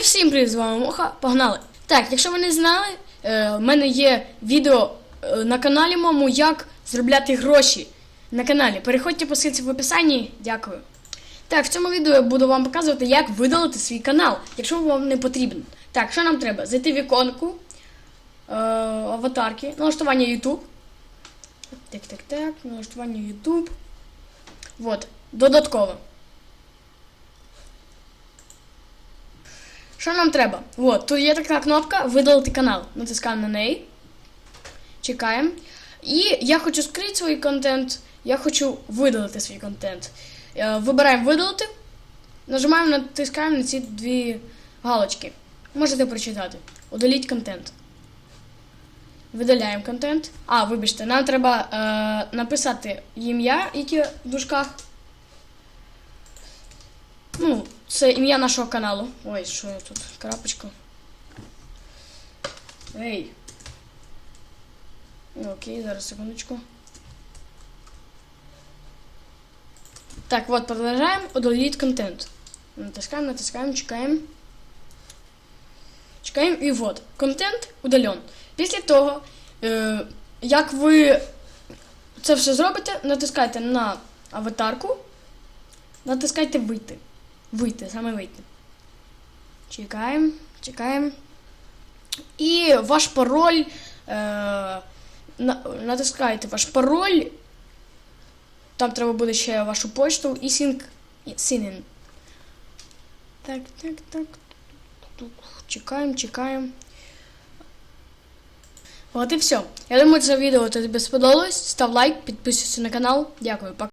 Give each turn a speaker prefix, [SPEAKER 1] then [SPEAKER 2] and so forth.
[SPEAKER 1] всім привіт, з вами Моха. Погнали! Так, якщо ви не знали, е, в мене є відео е, на каналі моєму, як заробляти гроші на каналі. Переходьте по ссылці в описанні. Дякую. Так, в цьому відео я буду вам показувати, як видалити свій канал, якщо вам не потрібен. Так, що нам треба? Зайти в іконку е, аватарки, налаштування YouTube. Так, так, так, налаштування YouTube. Вот, додатково. Що нам треба? От, тут є така кнопка видалити канал. Натискаємо на неї. Чекаємо. І я хочу скрити свій контент. Я хочу видалити свій контент. Е, Вибираємо видалити. Нажимаємо, натискаємо на ці дві галочки. Можете прочитати. Удаліть контент. Видаляємо контент. А, вибачте, нам треба е, написати ім'я, яке в дужках. Ну, це ім'я нашого каналу. Ой, що я тут? Крапочку. Ей. Окей, зараз секундочку. Так, вот, продолжаем удалить контент. Натискаем, натискаем, чекаємо. Чекаємо і вот. Контент удален. Після того, е, як ви це все зробите, натискайте на аватарку, натискайте вийти. Вийти, саме вийти. Чекаємо, чекаємо. І ваш пароль. Е, на, натискаєте ваш пароль. Там треба буде ще вашу почту і синк. синін. Так, так, так. Чекаємо, чекаємо. От і все. Я думаю, це відео тобі сподобалось. Став лайк, підписуйся на канал. Дякую, пока.